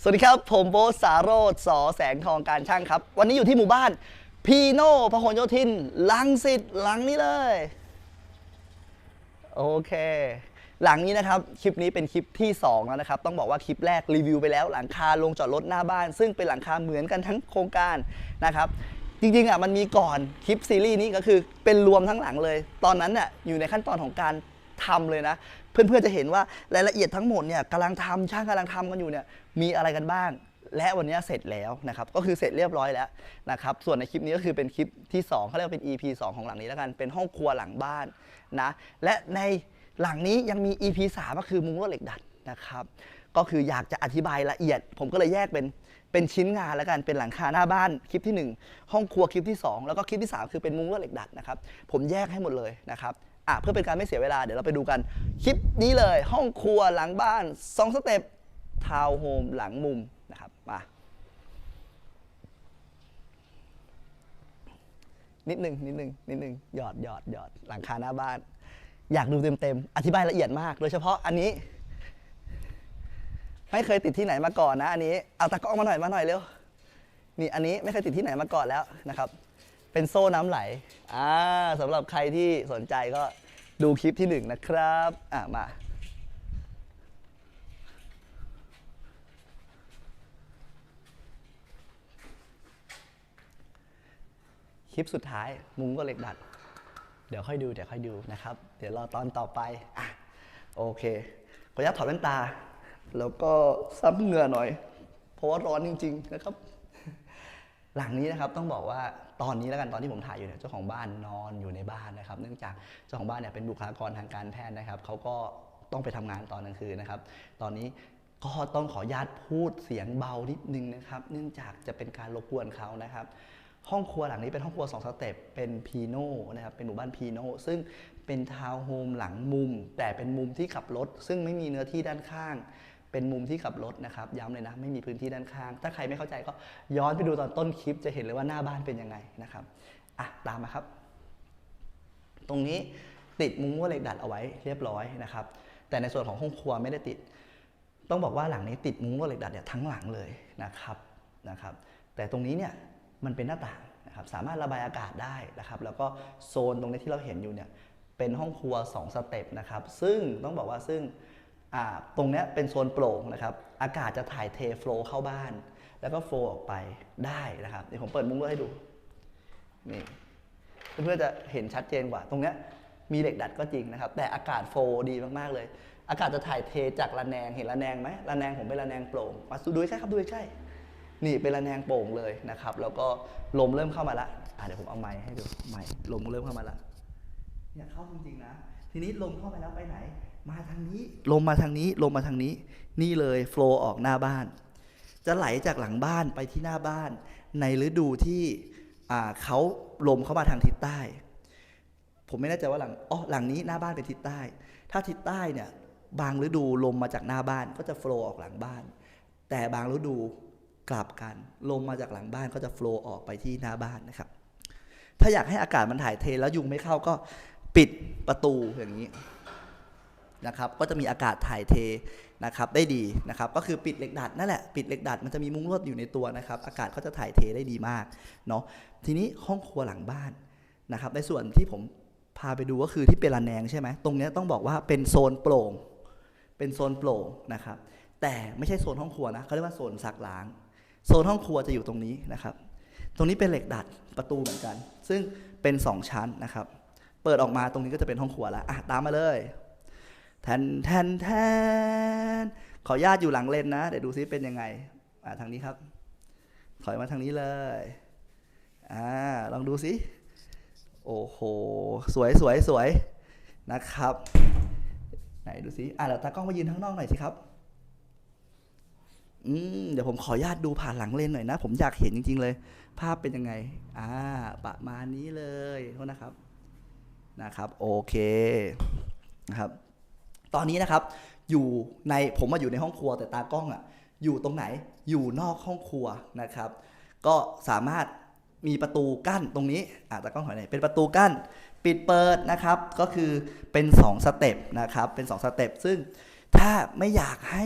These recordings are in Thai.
สวัสดีครับ ผมโบทสาโรดสอแสงทองการช่างครับ วันนี้อยู่ที่หมู่บ้าน พีโน่พหลโยธินลังสิตหลังนี้เลย โอเค หลังนี้นะครับ คลิปนี้เป็นคลิปที่ 2 แล้วนะครับ ต้องบอกว่าคลิปแรกรีวิวไปแล้ว หลังคาลงจอดรถหน้าบ้าน ซึ่งเป็นหลังคาเหมือนกันทั้งโครงการนะครับจริงๆอะมันมีก่อนคลิปซีรีส์นี้ก็คือเป็นรวมทั้งหลังเลย ตอนนั้นน่ะอยู่ในขั้นตอนของการทำเลยนะ เพื่อนๆจะเห็นว่ารายละเอียดทั้งหมดเนี่ยกำลังทำช่างกำลังทำกันอยู่เนี่ยมีอะไรกันบ้าง และวันนี้เสร็จแล้วนะครับก็คือเสร็จเรียบร้อยแล้วนะครับส่วนในคลิปนี้ก็คือเป็นคลิปที่2เขาเรียกว่าเป็น EP 2 ของหลังนี้แล้วกันเป็นห้องครัวหลังบ้านนะและในหลังนี้ยังมี EP 3ก็คือมุ้งลวดเหล็กดัดนะครับก็คืออยากจะอธิบายละเอียด ผมก็เลยแยกเป็นเป็นชิ้นงานแล้วกันเป็นหลังคาหน้าบ้านคลิปที่ 1 ห้องครัวคลิปที่ 2 แล้วก็คลิปที่ 3 คือเป็นมุ้งลวดเหล็กดัดนะครับผมแยกให้หมดเลยนะครับ อะเพื่อเป็นการไม่เสียเวลาเดี๋ยวเราไปดูกัน คลิปนี้เลยห้องครัวหลังบ้านสองสเต็ปทาวน์โฮมหลังมุมนะครับมานิดหนึ่งนิดหนึ่งนิดหนึ่งหยอดหยอดหยอดหลังคาหน้าบ้าน อยากดูเต็มๆ อธิบายละเอียดมาก โดยเฉพาะอันนี้ ไม่เคยติดที่ไหนมาก่อนนะ อันนี้เอาตะกร้อมาหน่อยมาหน่อยเร็วนี่อันนี้ไม่เคยติดที่ไหนมาก่อนแล้วนะครับ เป็นโซ่น้ำไหลอ่าสำหรับใครที่สนใจก็ดูคลิปที่หนึ่งนะครับอะมาคลิปสุดท้ายมุ้งก็เหล็กดัด เดี๋ยวค่อยดูเดี๋ยวค่อยดูนะครับ เดี๋ยวรอตอนต่อไปอะโอเคขออนุญาตถอดแว่นตา แล้วก็ซับเหงื่อหน่อย เพราะว่าร้อนจริง ๆ นะครับ หลังนี้นะครับต้องบอกว่าตอนนี้แล้วกันตอนที่ผมถ่ายอยู่เนี่ยเจ้าของบ้านนอนอยู่ในบ้านนะครับ เนื่องจากเจ้าของบ้านเนี่ยเป็นบุคลากรทางการแพทย์นะครับเขาก็ต้องไปทำงานตอนกลางคืนนะครับ ตอนนี้ก็ต้องขออนุญาตพูดเสียงเบานิดนึงนะครับ เนื่องจากจะเป็นการรบกวนเขานะครับห้องครัวหลังนี้เป็นห้องครัว2สเต็ปเป็นพีโน่นะครับเป็นหมู่บ้านพีโน่ซึ่งเป็นทาวน์โฮมหลังมุม แต่เป็นมุมที่ขับรถ ซึ่งไม่มีเนื้อที่ด้านข้าง เป็นมุมที่ขับรถนะครับ ย้ำเลยนะไม่มีพื้นที่ด้านข้าง ถ้าใครไม่เข้าใจก็ย้อนไปดูตอนต้นคลิปจะเห็นเลยว่าหน้าบ้านเป็นยังไงนะครับอะตามมาครับ ตรงนี้ติดมุ้งลวดเหล็กดัดเอาไว้เรียบร้อยนะครับ แต่ในส่วนของห้องครัวไม่ได้ติด ต้องบอกว่าหลังนี้ติดมุ้งลวดเหล็กดัดเนี่ยทั้งหลังเลยนะครับนะครับ แต่ตรงนี้เนี่ยมันเป็นหน้าต่างนะครับสามารถระบายอากาศได้นะครับ แล้วก็โซนตรงนี้ที่เราเห็นอยู่เนี่ยเป็นห้องครัว 2 สเต็ปนะครับ ซึ่งต้องบอกว่าซึ่ง ตรงนี้เป็นโซนโปร่งนะครับอากาศจะถ่ายเทโฟล์เข้าบ้าน แล้วก็โฟล์ออกไปได้นะครับเดี๋ยวผมเปิดมุ้งลวดให้ดูนี่เพื่อนๆจะเห็นชัดเจนกว่า ตรงนี้มีเหล็กดัดก็จริงนะครับ แต่อากาศโฟล์ดีมากๆเลย อากาศจะถ่ายเทจากระแนงเห็นระแนงไหมระแนงผมเป็นระแนงโปร่งมาดูใกล้ครับดูใกล้นี่เป็นระแนงโปร่งเลยนะครับ แล้วก็ลมเริ่มเข้ามาละอะเดี๋ยวผมเอาไม้ให้ดูไม้ลมเริ่มเข้ามาละเนี่ยเข้าจริงๆนะ ทีนี้ลมเข้าไปแล้วไปไหน มาทางนี้ ลมมาทางนี้ ลมมาทางนี้ นี่เลยโฟล์ออกหน้าบ้าน จะไหลจากหลังบ้านไปที่หน้าบ้าน ในฤดูที่เขาลมเข้ามาทางทิศใต้ ผมไม่แน่ใจว่าหลังอ๋อหลังนี้หน้าบ้านเป็นทิศใต้ ถ้าทิศใต้เนี่ยบางฤดูลมมาจากหน้าบ้านก็จะโฟล์ออกหลังบ้าน แต่บางฤดูกลับกัน ลมมาจากหลังบ้านก็จะโฟล์ออกไปที่หน้าบ้านนะครับ ถ้าอยากให้อากาศมันถ่ายเทแล้วยุงไม่เข้าก็ปิดประตูอย่างนี้ นะครับก็จะมีอากาศถ่ายเทนะครับได้ดีนะครับก็คือปิดเหล็กดัดนั่นแหละปิดเหล็กดัดมันจะมีมุ้งลวดอยู่ในตัวนะครับอากาศก็จะถ่ายเทได้ดีมากเนาะทีนี้ห้องครัวหลังบ้านนะครับในส่วนที่ผมพาไปดูก็คือที่เป็นระแนงใช่ไหมตรงนี้ต้องบอกว่าเป็นโซนโปร่ง เป็นโซนโปร่งนะครับแต่ไม่ใช่โซนห้องครัวนะเขาเรียกว่าโซนซักล้าง โซนห้องครัวจะอยู่ตรงนี้นะครับตรงนี้เป็นเหล็กดัดประตูเหมือนกัน ซึ่งเป็นสองชั้นนะครับ เปิดออกมาตรงนี้ก็จะเป็นห้องครัวแล้วอะตามมาเลย แทนแทนแทนขออนุญาตอยู่หลังเลนนะ เดี๋ยวดูซิเป็นยังไงอ่าทางนี้ครับ ถอยมาทางนี้เลยอ่าลองดูซิ โอ้โห สวยสวยสวยนะครับ ไหนดูซิอ่าเดี๋ยวตากล้องมายืนข้างนอกหน่อยสิครับอืมเดี๋ยวผมขออนุญาตดูผ่านหลังเลนหน่อยนะ ผมอยากเห็นจริง ๆ เลย ภาพเป็นยังไง อ่า ประมาณนี้เลยโทษนะครับ นะครับ โอเค นะครับ ตอนนี้นะครับ อยู่ในผมมาอยู่ในห้องครัวแต่ตากล้องอะอยู่ตรงไหนอยู่นอกห้องครัวนะครับ ก็สามารถมีประตูกั้นตรงนี้อะตากล้องถอยหน่อยเป็นประตูกั้นปิดเปิดนะครับ ก็คือเป็น2สเต็ปนะครับ เป็น 2 สเต็ปซึ่งถ้าไม่อยากให้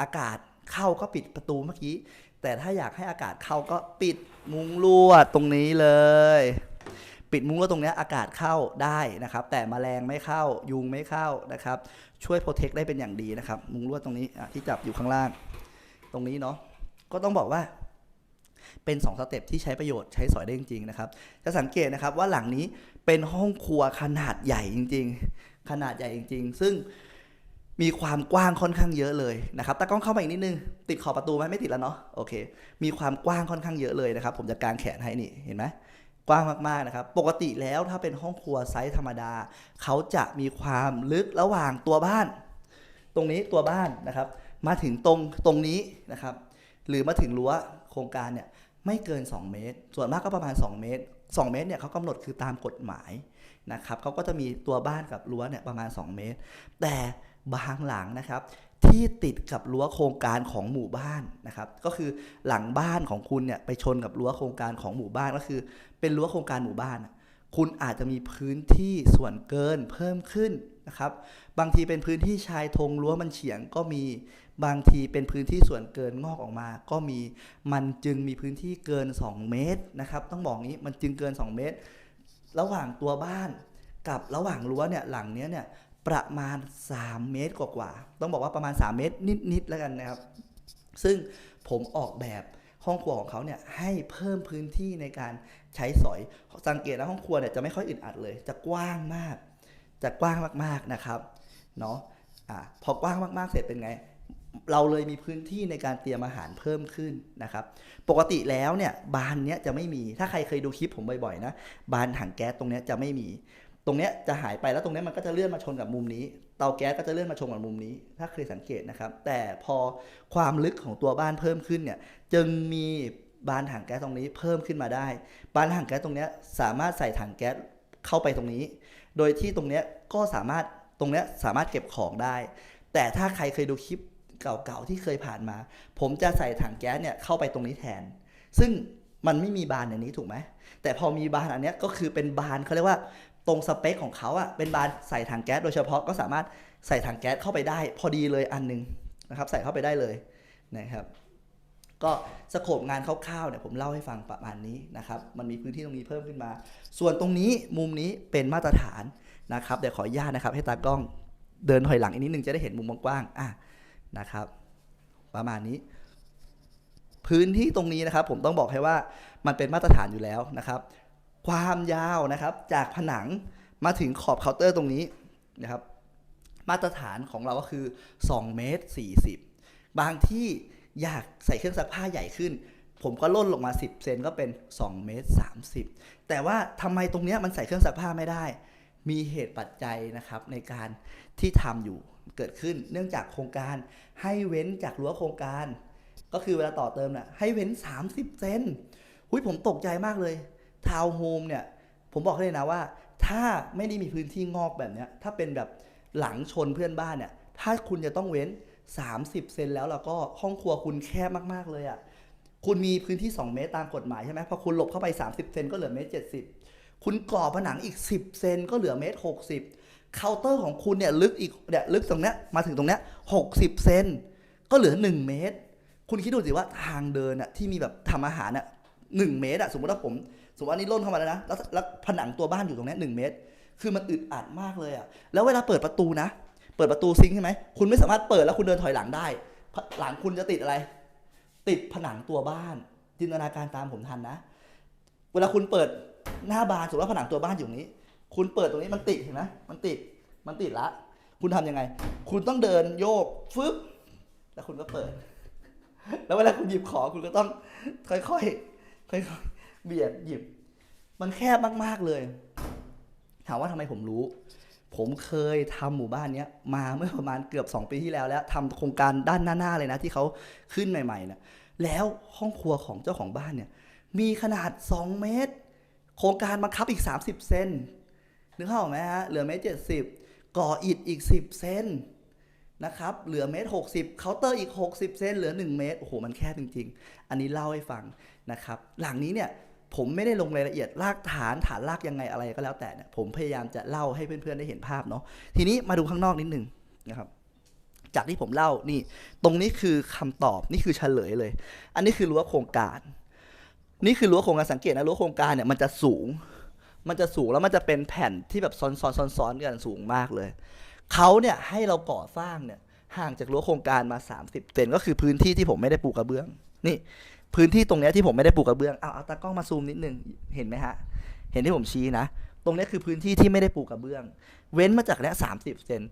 อากาศเข้าก็ปิดประตูเมื่อกี้ แต่ถ้าอยากให้อากาศเข้าก็ปิดมุ้งลวดตรงนี้เลย ปิดมุ้งลวดตรงเนี้ยอากาศเข้าได้นะครับ แต่แมลงไม่เข้ายุงไม่เข้านะครับ ช่วยโปรเทคได้เป็นอย่างดีนะครับ มุ้งลวดตรงนี้ที่จับอยู่ข้างล่าง ตรงนี้เนาะก็ต้องบอกว่า เป็น2สเต็ปที่ใช้ประโยชน์ใช้สอยได้จริงๆนะครับ จะสังเกตนะครับว่าหลังนี้เป็นห้องครัวขนาดใหญ่จริง ๆ ขนาดใหญ่จริง ๆ ซึ่งมีความกว้างค่อนข้างเยอะเลยนะครับตากล้องเข้ามาอีกนิดนึง ติดขอบประตูไหมไม่ติดแล้วเนาะ โอเค มีความกว้างค่อนข้างเยอะเลยนะครับ ผมจะกางแขนให้นี่ เห็นไหม กว้างมากๆนะครับ ปกติแล้วถ้าเป็นห้องครัวไซส์ธรรมดา เขาจะมีความลึกระหว่างตัวบ้าน ตรงนี้ตัวบ้านนะครับ มาถึงตรงตรงนี้นะครับ หรือมาถึงรั้วโครงการเนี่ยไม่เกิน 2 เมตร ส่วนมากก็ประมาณ 2 เมตร 2 เมตรเนี่ยเขากำหนดคือตามกฎหมายนะครับเขาก็จะมีตัวบ้านกับรั้วเนี่ยประมาณ 2 เมตร แต่บางหลังนะครับ ที่ติดกับรั้วโครงการของหมู่บ้านนะครับ ก็คือหลังบ้านของคุณเนี่ยไปชนกับรั้วโครงการของหมู่บ้านก็คือ เป็นรั้วโครงการหมู่บ้าน คุณอาจจะมีพื้นที่ส่วนเกินเพิ่มขึ้นนะครับ บางทีเป็นพื้นที่ชายธงรั้วมันเฉียงก็มีบางทีเป็นพื้นที่ส่วนเกินงอกออกมา ก็มีมันจึงมีพื้นที่เกิน 2 เมตรนะครับ ต้องบอกงี้มันจึงเกิน 2 เมตร ระหว่างตัวบ้านกับระหว่างรั้วเนี่ยหลังเนี้ยเนี่ย ประมาณ 3 เมตรกว่าๆต้องบอกว่าประมาณ 3 เมตรนิดๆแล้วกันนะครับ ซึ่งผมออกแบบห้องครัวของเขาเนี่ยให้เพิ่มพื้นที่ในการใช้สอย สังเกตนะห้องครัวเนี่ยจะไม่ค่อยอึดอัดเลย จะกว้างมาก จะกว้างมากๆนะครับเนาะอะพอกว้างมากๆเสร็จเป็นไง เราเลยมีพื้นที่ในการเตรียมอาหารเพิ่มขึ้นนะครับ ปกติแล้วเนี่ยบานเนี้ยจะไม่มีถ้าใครเคยดูคลิปผมบ่อยๆนะบานถังแก๊สตรงเนี้ยจะไม่มี ตรงเนี้ยจะหายไปแล้วตรงเนี้ยมันก็จะเลื่อนมาชนกับมุมนี้ เตาแก๊สก็จะเลื่อนมาชนกับมุมนี้ ถ้าเคยสังเกตนะครับ แต่พอความลึกของตัวบ้านเพิ่มขึ้นเนี่ยจึงมีบานถังแก๊สตรงนี้เพิ่มขึ้นมาได้ บานถังแก๊สตรงเนี้ยสามารถใส่ถังแก๊สเข้าไปตรงนี้ โดยที่ตรงเนี้ยก็สามารถตรงเนี้ยสามารถเก็บของได้ แต่ถ้าใครเคยดูคลิปเก่าๆที่เคยผ่านมา ผมจะใส่ถังแก๊สเนี่ยเข้าไปตรงนี้แทน ซึ่งมันไม่มีบานอย่างนี้ถูกไหมแต่พอมีบานอันนี้ก็คือเป็นบานเขาเรียกว่า ตรงสเปคของเขาอะเป็นบานใส่ถังแก๊สโดยเฉพาะก็สามารถใส่ถังแก๊สเข้าไปได้ พอดีเลยอันหนึงนะครับใส่เข้าไปได้เลยนะครับก็สโคปงานคร่าวๆเนี่ยผมเล่าให้ฟังประมาณนี้นะครับมันมีพื้นที่ตรงนี้เพิ่มขึ้นมา ส่วนตรงนี้มุมนี้เป็นมาตรฐานนะครับเดี๋ยวขออนุญาตนะครับ ให้ตากล้องเดินถอยหลังอีกนิดนึงจะได้เห็นมุมกว้างๆอะนะครับ ประมาณนี้ พื้นที่ตรงนี้นะครับ ผมต้องบอกให้ว่ามันเป็นมาตรฐานอยู่แล้วนะครับ ความยาวนะครับ จากผนังมาถึงขอบเคาน์เตอร์ตรงนี้นะครับ มาตรฐานของเราก็คือ2เมตร40 บางที่อยากใส่เครื่องซักผ้าใหญ่ขึ้น ผมก็ล่นลงมา 10เซนก็เป็น2เมตร30 แต่ว่าทำไมตรงเนี้ยมันใส่เครื่องซักผ้าไม่ได้ มีเหตุปัจจัยนะครับในการที่ทำอยู่เกิดขึ้น เนื่องจากโครงการให้เว้นจากรั้วโครงการ ก็คือเวลาต่อเติมน่ะให้เว้น 30 เซนหุยผมตกใจมากเลย ทาวน์โฮมเนี่ย ผมบอกเลยนะว่า ถ้าไม่ได้มีพื้นที่งอกแบบเนี้ย ถ้าเป็นแบบหลังชนเพื่อนบ้านเนี่ย ถ้าคุณจะต้องเว้น 30 เซนแล้วแล้วก็ห้องครัวคุณแคบมากๆเลยอะ่ะ คุณมีพื้นที่ 2 เมตรตามกฎหมายใช่ไหมพอคุณหลบเข้าไป 30 เซนก็เหลือเมตร70คุณก่อผนังอีก 10 เซนก็เหลือเมตร60เคาน์เตอร์ของคุณเนี่ยลึกอีกเนี่ยลึกตรงเนี้ยมาถึงตรงเนี้ย60เซนก็เหลือ 1 เมตร คุณคิดดูสิว่าทางเดินอะที่มีแบบทำอาหารอะหนึ่งเมตรอะสมมติว่าผม สมมติว่านี่ล่นเข้ามาแล้วนะแล้วแล้วผนังตัวบ้านอยู่ตรงนี้หนึ่งเมตร คือมันอึดอัดมากเลยอะแล้วเวลาเปิดประตูนะ เปิดประตูซิงค์ใช่ไหมคุณไม่สามารถเปิดแล้วคุณเดินถอยหลังได้ หลังคุณจะติดอะไร ติดผนังตัวบ้าน จินตนาการตามผมทันนะ เวลาคุณเปิดหน้าบานสมมติว่าผนังตัวบ้านอยู่ตรงนี้ คุณเปิดตรงนี้มันติดเห็นไหมมันติดมันติดละ คุณทำยังไง คุณต้องเดินโยกฟึบแล้วคุณก็เปิด แล้วเวลาคุณหยิบของคุณก็ต้องค่อยๆค่อยๆ เบียดหยิบ มันแคบมากๆเลย ถามว่าทำไมผมรู้ ผมเคยทำหมู่บ้านเนี้ยมาเมื่อประมาณเกือบ 2 ปีที่แล้วแล้วทำโครงการด้านหน้าๆเลยนะ ที่เขาขึ้นใหม่ๆนะแล้วห้องครัวของเจ้าของบ้านเนี่ย มีขนาด 2 เมตร โครงการบังคับอีก 30 เซนนึกภาพออกไหมฮะเหลือเมตรเจ็ดสิบก่ออิฐอีก 10 เซนนะครับ เหลือเมตรหกสิบเคาน์เตอร์อีก 60 เซนเหลือ 1 เมตร โอ้โห มันแคบจริง ๆ อันนี้เล่าให้ฟังนะครับ หลังนี้เนี่ย ผมไม่ได้ลงรายละเอียดรากฐานฐานรากยังไงอะไรก็แล้วแต่เนี่ยผมพยายามจะเล่าให้เพื่อนๆได้เห็นภาพเนาะทีนี้มาดูข้างนอกนิดหนึ่งนะครับ จากที่ผมเล่านี่ ตรงนี้คือคำตอบนี่คือเฉลยเลย อันนี้คือรั้วโครงการ นี่คือรั้วโครงการสังเกตนะรั้วโครงการเนี่ยมันจะสูง มันจะสูงแล้วมันจะเป็นแผ่นที่แบบซ้อนซ้อนซ้อนซ้อนกันสูงมากเลยเขาเนี่ยให้เราก่อสร้างเนี่ยห่างจากรั้วโครงการมา 30เซนก็คือพื้นที่ที่ผมไม่ได้ปูกระเบื้อง นี่ พื้นที่ตรงเนี้ยที่ผมไม่ได้ปูกระเบื้องเอาเอาตากล้องมาซูมนิดนึงเห็นไหมฮะเห็นที่ผมชี้นะ ตรงเนี้ยคือพื้นที่ที่ไม่ได้ปูกระเบื้อง เว้นมาจากเนี้ยสามสิบเซน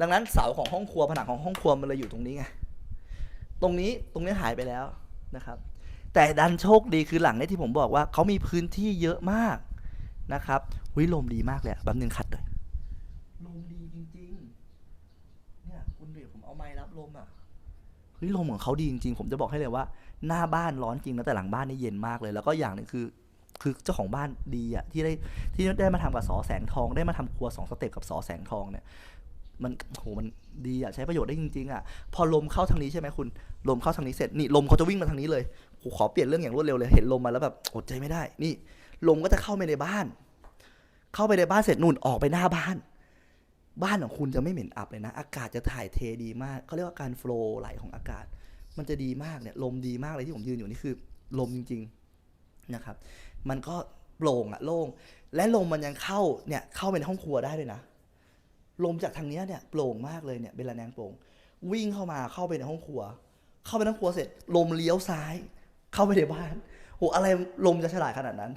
ดังนั้นเสาของห้องครัวผนังของห้องครัวมันเลยอยู่ตรงนี้ไงตรงนี้ตรงนี้หายไปแล้วนะครับ แต่ดันโชคดีคือหลังเนี้ที่ผมบอกว่าเขามีพื้นที่เยอะมากนะครับวิลมดีมากเลยอะแป๊บนึงคัดเลยลมดีจริงๆเนี่ยคุณเดี๋ยวผมเอาไม้รับลมอะเฮ้ยลมของเขาดีจริงๆ ผมจะบอกให้เลยว่า หน้าบ้านร้อนจริงนะแต่หลังบ้านนี่เย็นมากเลย แล้วก็อย่างนึงคือคือเจ้าของบ้านดีอะที่ได้ที่ได้มาทำกับสอแสงทอง ได้มาทำครัวสองสเต็ปกับสอแสงทองเนี่ยมันโหมันดีอะใช้ประโยชน์ได้จริงๆอะพอลมเข้าทางนี้ใช่ไหมคุณลมเข้าทางนี้เสร็จนี่ลมเขาจะวิ่งมาทางนี้เลยขอเปลี่ยนเรื่องอย่างรวดเร็วเลยเห็นลมมาแล้วแบบอดใจไม่ได้ นี่ ลมก็จะเข้าไปในบ้าน เข้าไปในบ้านเสร็จนู่นออกไปหน้าบ้าน บ้านของคุณจะไม่เหม็นอับเลยนะ อากาศจะถ่ายเทดีมากเขาเรียกว่าการโฟล์ไหลของอากาศ มันจะดีมากเนี่ยลมดีมากเลยที่ผมยืนอยู่นี่คือลมจริงๆนะครับ มันก็โปร่งอะโล่งและลมมันยังเข้าเนี่ยเข้าไปในห้องครัวได้เลยนะ ลมจากทางเนี้ยเนี่ยโปร่งมากเลยเนี่ยเป็นระแนงโปร่ง วิ่งเข้ามาเข้าไปในห้องครัว เข้าไปในห้องครัวเสร็จ ลมเลี้ยวซ้าย เข้าไปในบ้านโหอะไรลมจะฉลาดขนาดนั้น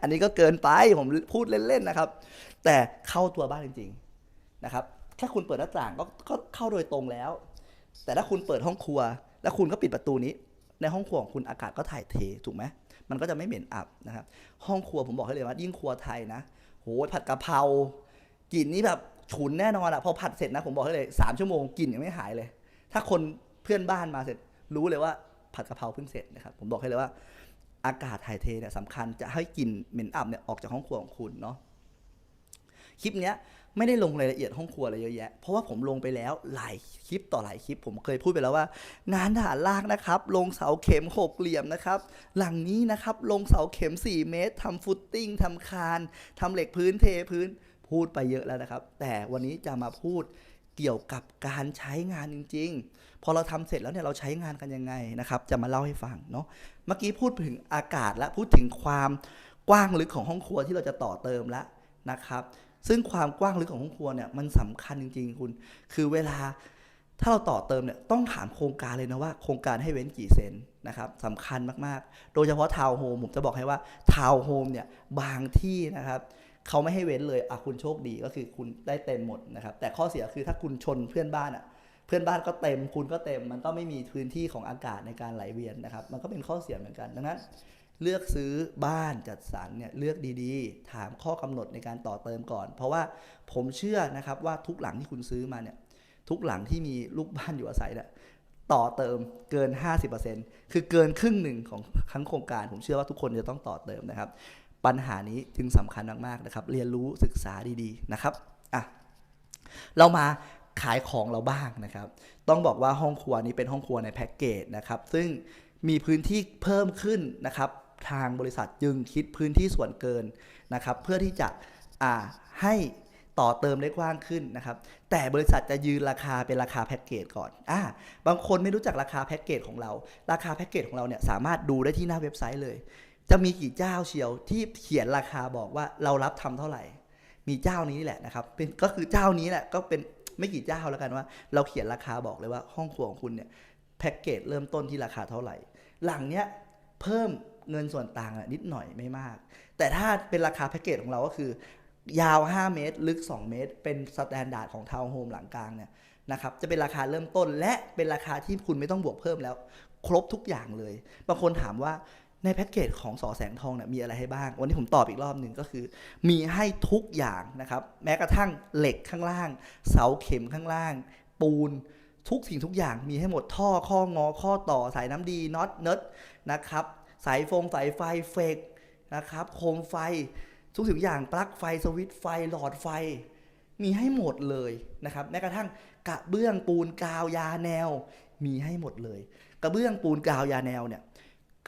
อันนี้ก็เกินไปผมพูดเล่นๆนะครับ แต่เข้าตัวบ้านจริง ๆนะครับแค่คุณเปิดหน้าต่างก็ก็เข้าโดยตรงแล้ว แต่ถ้าคุณเปิดห้องครัว แล้วคุณก็ปิดประตูนี้ ในห้องครัวของคุณอากาศก็ถ่ายเทถูกไหมมันก็จะไม่เหม็นอับนะครับ ห้องครัวผมบอกให้เลยว่า ยิ่งครัวไทยนะโหผัดกะเพรากลิ่นนี้แบบฉุนแน่นอนอะพอผัดเสร็จนะผมบอกให้เลยสามชั่วโมงกลิ่นยังไม่หายเลย ถ้าคนเพื่อนบ้านมาเสร็จ รู้เลยว่าผัดกะเพราเพิ่งเสร็จนะครับ ผมบอกให้เลยว่า อากาศถ่ายเทเนี่ยสำคัญจะให้กลิ่นเหม็นอับเนี่ยออกจากห้องครัวของคุณเนาะคลิปเนี้ย ไม่ได้ลงรายละเอียดห้องครัวอะไรเยอะแยะ เพราะว่าผมลงไปแล้วหลายคลิปต่อหลายคลิป ผมเคยพูดไปแล้วว่างานฐานลากนะครับ ลงเสาเข็มหกเหลี่ยมนะครับ หลังนี้นะครับลงเสาเข็ม 4 เมตรทำฟุตติ้งทำคานทำเหล็กพื้นเทพื้นพูดไปเยอะแล้วนะครับ แต่วันนี้จะมาพูดเกี่ยวกับการใช้งานจริง ๆ พอเราทำเสร็จแล้วเนี่ยเราใช้งานกันยังไงนะครับ จะมาเล่าให้ฟังเนาะเมื่อกี้พูดถึงอากาศและพูดถึงความกว้างลึกของห้องครัวที่เราจะต่อเติมแล้วนะครับ ซึ่งความกว้างลึกของห้องครัวเนี่ยมันสำคัญจริง ๆ คุณ คือเวลาถ้าเราต่อเติมเนี่ยต้องถามโครงการเลยนะว่าโครงการให้เว้นกี่เซนนะครับสำคัญมากๆ โดยเฉพาะทาวน์โฮมผมจะบอกให้ว่าทาวน์โฮมเนี่ยบางที่นะครับเขาไม่ให้เว้นเลยอะคุณโชคดีก็คือคุณได้เต็มหมดนะครับ แต่ข้อเสียคือถ้าคุณชนเพื่อนบ้านอะเพื่อนบ้านก็เต็มคุณก็เต็ม มันก็ไม่มีพื้นที่ของอากาศในการไหลเวียนนะครับ มันก็เป็นข้อเสียเหมือนกันดังนั้น เลือกซื้อบ้านจัดสรรเนี่ยเลือกดีๆ ถามข้อกำหนดในการต่อเติมก่อน เพราะว่าผมเชื่อนะครับว่าทุกหลังที่คุณซื้อมาเนี่ยทุกหลังที่มีลูกบ้านอยู่อาศัยเนี่ยต่อเติมเกิน 50%คือเกินครึ่งหนึ่งของทั้งโครงการ ผมเชื่อว่าทุกคนจะต้องต่อเติมนะครับ ปัญหานี้จึงสำคัญมากๆนะครับ เรียนรู้ศึกษาดีๆนะครับอะเรามาขายของเราบ้างนะครับ ต้องบอกว่าห้องครัวนี้เป็นห้องครัวในแพ็กเกจนะครับ ซึ่งมีพื้นที่เพิ่มขึ้นนะครับ ทางบริษัทจึงคิดพื้นที่ส่วนเกินนะครับ เพื่อที่จะให้ต่อเติมได้กว้างขึ้นนะครับ แต่บริษัทจะยืนราคาเป็นราคาแพ็กเกจก่อนอ่าบางคนไม่รู้จักราคาแพ็กเกจของเรา ราคาแพ็กเกจของเราเนี่ยสามารถดูได้ที่หน้าเว็บไซต์เลย จะมีกี่เจ้าเชียวที่เขียนราคาบอกว่าเรารับทำเท่าไหร่ มีเจ้านี้แหละนะครับ เป็นก็คือเจ้านี้แหละก็เป็นไม่กี่เจ้าแล้วกันว่า เราเขียนราคาบอกเลยว่าห้องครัวของคุณเนี่ยแพ็กเกจเริ่มต้นที่ราคาเท่าไหร่ หลังเนี้ยเพิ่ม เงินส่วนต่างอะนิดหน่อยไม่มาก แต่ถ้าเป็นราคาแพ็กเกจของเราก็คือ ยาว 5 เมตร ลึก 2 เมตร เป็นสแตนดาร์ดของทาวน์โฮมหลังกลางเนี่ยนะครับจะเป็นราคาเริ่มต้นและเป็นราคาที่คุณไม่ต้องบวกเพิ่มแล้ว ครบทุกอย่างเลย บางคนถามว่าในแพ็กเกจของสอแสงทองเนี่ยมีอะไรให้บ้าง วันนี้ผมตอบอีกรอบหนึ่งก็คือ มีให้ทุกอย่างนะครับ แม้กระทั่งเหล็กข้างล่าง เสาเข็มข้างล่าง ปูน ทุกสิ่งทุกอย่างมีให้หมดท่อข้องอข้อต่อสายน้ำดีน็อตเนิร์ดนะครับ สายฟงสายไฟเฟกนะครับโคมไฟทุกสิ่งอย่างปลั๊กไฟสวิตไฟหลอดไฟ มีให้หมดเลยนะครับแม้กระทั่งกระเบื้องปูนกาวยาแนว มีให้หมดเลย กระเบื้องปูนกาวยาแนวเนี่ย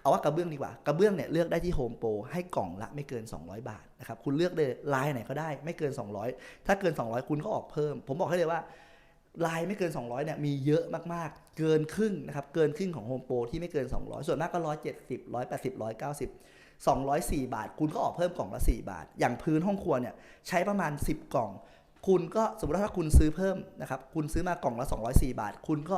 เอาว่ากระเบื้องดีกว่ากระเบื้องเนี่ยเลือกได้ที่โฮมโปรให้กล่องละไม่เกิน 200 บาทนะครับคุณเลือกเลยลายไหนก็ได้ไม่เกิน 200 ถ้าเกิน 200 คุณก็ออกเพิ่ม ผมบอกให้เลยว่า ลายไม่เกิน 200เนี่ยมีเยอะมากๆ เกินครึ่งนะครับ เกินครึ่งของโฮมโปรที่ไม่เกิน 200 ส่วนมากก็ 170 180 190 204 บาท คุณก็ออกเพิ่มกล่องละ 4 บาท อย่างพื้นห้องครัวเนี่ยใช้ประมาณ 10 กล่อง คุณก็สมมติว่าถ้าคุณซื้อเพิ่มนะครับ คุณซื้อมากล่องละ 204 บาท คุณก็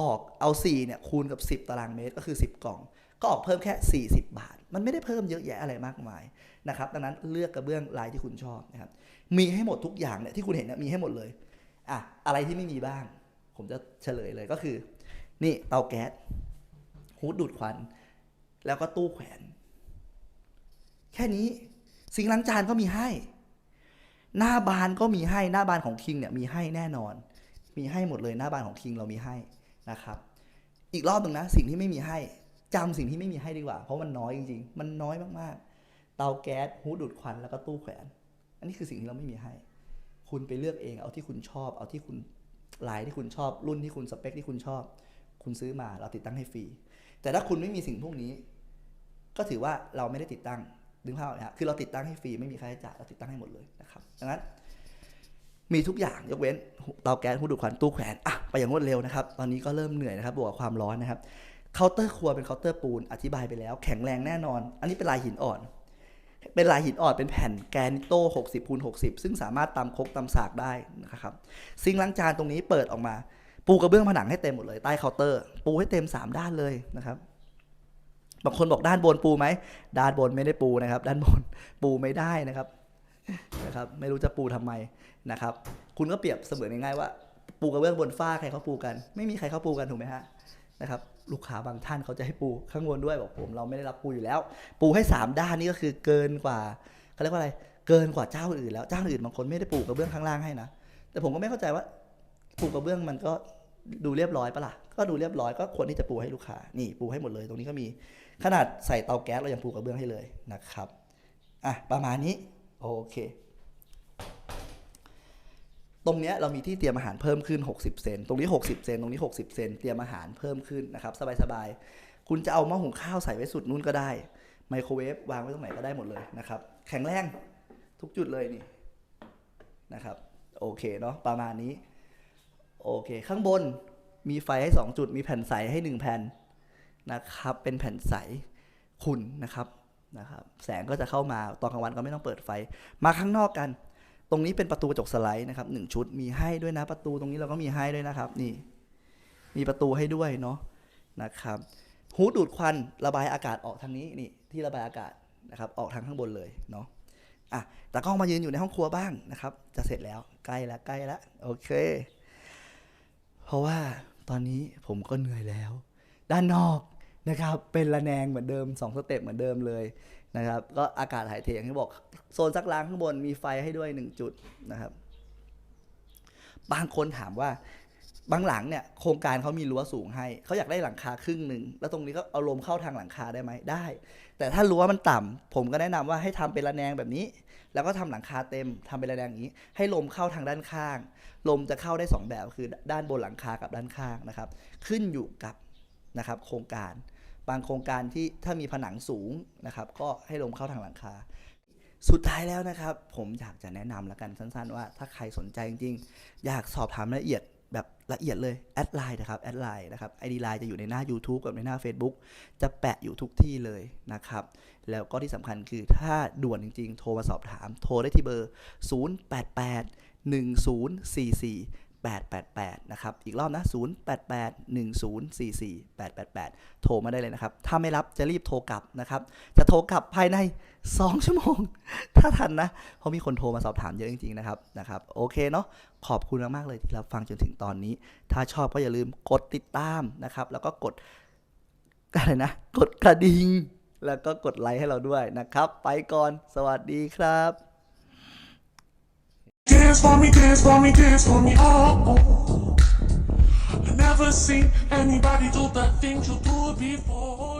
ออกเอา4เนี่ยคูณกับ 10 ตารางเมตรก็คือ 10 กล่อง ก็ออกเพิ่มแค่ 40 บาท มันไม่ได้เพิ่มเยอะแยะอะไรมากมายนะครับ ดังนั้นเลือกกระเบื้องลายที่คุณชอบนะครับ มีให้หมดทุกอย่างเนี่ยที่คุณเห็นเนี่ยมีให้หมดเลย อะอะไรที่ไม่มีบ้าง ผมจะเฉลยเลยก็คือ นี่เตาแก๊สฮูดดูดควัน แล้วก็ตู้แขวน แค่นี้ซิงล้างจานก็มีให้ หน้าบานก็มีให้หน้าบานของคิงเนี่ยมีให้แน่นอน มีให้หมดเลยหน้าบานของคิงเรามีให้นะครับ อีกรอบหนึ่งนะ สิ่งที่ไม่มีให้จำสิ่งที่ไม่มีให้ดีกว่า เพราะมันน้อยจริงๆ มันน้อยมากๆ เตาแก๊สฮูดดูดควันแล้วก็ตู้แขวน อันนี้คือสิ่งที่เราไม่มีให้ คุณไปเลือกเองเอาที่คุณชอบ เอาที่คุณลายที่คุณชอบ รุ่นที่คุณสเปคที่คุณชอบ คุณซื้อมาเราติดตั้งให้ฟรี แต่ถ้าคุณไม่มีสิ่งพวกนี้ ก็ถือว่าเราไม่ได้ติดตั้งดึงภาพออกไหมฮะคือเราติดตั้งให้ฟรีไม่มีค่าใช้จ่ายเราติดตั้งให้หมดเลยนะครับดังนั้น มีทุกอย่างยกเว้นเตาแก๊สหูดูดควันตู้แขวนอะไปอย่างรวดเร็วนะครับ ตอนนี้ก็เริ่มเหนื่อยนะครับบวกกับความร้อนนะครับเคาน์เตอร์ครัวเป็นเคาน์เตอร์ปูนอธิบายไปแล้ว แข็งแรงแน่นอน อันนี้เป็นลายหินอ่อน เป็นลายหินอ่อนเป็นแผ่นแกรนิโต้60คูณ60 ซึ่งสามารถตำคกตำสากได้นะครับซิงล้างจานตรงนี้เปิดออกมา ปูกระเบื้องผนังให้เต็มหมดเลยใต้เคาน์เตอร์ ปูให้เต็ม 3 ด้านเลยนะครับบางคนบอกด้านบนปูไหมด้านบนไม่ได้ปูนะครับ ด้านบนปูไม่ได้นะครับนะครับไม่รู้จะปูทำไมนะครับ คุณก็เปรียบเสมือนง่ายๆว่า ปูกระเบื้องบนฝ้าใครเขาปูกัน ไม่มีใครเขาปูกันถูกไหมฮะนะครับ ลูกค้าบางท่านเขาจะให้ปูข้างบนด้วยบอกผมเราไม่ได้รับปูอยู่แล้ว ปูให้ 3 ด้านนี่ก็คือเกินกว่าเขาเรียกว่าอะไร เกินกว่าเจ้าอื่นแล้วเจ้าอื่นบางคนไม่ได้ปูกระเบื้องข้างล่างให้นะแต่ผมก็ไม่เข้าใจว่าปูกระเบื้องมันก็ดูเรียบร้อยปะล่ะก็ดูเรียบร้อยก็ควรที่จะปูให้ลูกค้านี่ปูให้หมดเลย ตรงนี้ก็มีขนาดใส่เตาแก๊สเรายังปูกระเบื้องให้เลยนะครับอะประมาณนี้โอเค ตรงนี้เรามีที่เตรียมอาหารเพิ่มขึ้น 60 เซน ตรงนี้ 60 เซน ตรงนี้ 60 เซน เตรียมอาหารเพิ่มขึ้นนะครับ สบายๆ คุณจะเอาหม้อหุงข้าวใส่ไว้สุดนู้นก็ได้ ไมโครเวฟวางไว้ตรงไหนก็ได้หมดเลยนะครับ แข็งแรงทุกจุดเลยนี่นะครับ โอเคเนาะ ประมาณนี้ โอเค ข้างบนมีไฟให้ 2 จุด มีแผ่นใสให้ 1 แผ่นนะครับ เป็นแผ่นใสขุ่นนะครับ นะครับ แสงก็จะเข้ามา ตอนกลางวันก็ไม่ต้องเปิดไฟ มาข้างนอกกัน ตรงนี้เป็นประตูกระจกสไลด์นะครับหนึ่งชุดมีให้ด้วยนะประตูตรงนี้เราก็มีให้ด้วยนะครับ นี่ มีประตูให้ด้วยเนาะนะครับฮูดดูดควันระบายอากาศออกทางนี้นี่ที่ระบายอากาศนะครับ ออกทางข้างบนเลยเนาะอะแต่กล้องมายืนอยู่ในห้องครัวบ้างนะครับ จะเสร็จแล้วใกล้แล้วใกล้แล้วโอเค เพราะว่าตอนนี้ผมก็เหนื่อยแล้ว ด้านนอกนะครับ เป็นระแนงเหมือนเดิม2สเต็ปเหมือนเดิมเลย นะครับ ก็อากาศถ่ายเทอย่างที่บอก โซนซักล้างข้างบนมีไฟให้ด้วย 1 จุดนะครับ บางคนถามว่าบางหลังเนี่ยโครงการเขามีรั้วสูงให้ เขาอยากได้หลังคาครึ่งหนึ่ง แล้วตรงนี้ก็เอาลมเข้าทางหลังคาได้ไหมได้ แต่ถ้ารั้วมันต่ำผมก็แนะนำว่าให้ทำเป็นระแนงแบบนี้ แล้วก็ทำหลังคาเต็มทำเป็นระแนงอย่างนี้ ให้ลมเข้าทางด้านข้าง ลมจะเข้าได้สองแบบคือด้านบนหลังคากับด้านข้างนะครับ ขึ้นอยู่กับนะครับโครงการ บางโครงการที่ถ้ามีผนังสูงนะครับก็ให้ลมเข้าทางหลังคา สุดท้ายแล้วนะครับ ผมอยากจะแนะนำแล้วกันสั้น ๆ ว่าถ้าใครสนใจจริงๆ อยากสอบถามรายละเอียดแบบละเอียดเลย แอดไลน์นะครับแอดไลน์นะครับไอดีไลน์จะอยู่ในหน้า YouTube กับในหน้า Facebook จะแปะอยู่ทุกที่เลยนะครับ แล้วก็ที่สำคัญคือถ้าด่วนจริง ๆ โทรมาสอบถาม โทรได้ที่เบอร์ 088 1044 888 นะครับ อีกรอบนะ 088 1044 888 โทรมาได้เลยนะครับ ถ้าไม่รับจะรีบโทรกลับนะครับ จะโทรกลับภายใน 2 ชั่วโมง ถ้าทันนะ เพราะมีคนโทรมาสอบถามเยอะจริงๆนะครับ นะครับ โอเคเนาะ ขอบคุณมากๆเลยที่รับฟังจนถึงตอนนี้ ถ้าชอบก็อย่าลืมกดติดตามนะครับ แล้วก็กดอะไรนะ กดกระดิ่ง แล้วก็กดไลค์ให้เราด้วยนะครับ ไปก่อน สวัสดีครับ Dance for me, dance for me, dance for me, oh, oh. oh. I never seen anybody do the things you do before.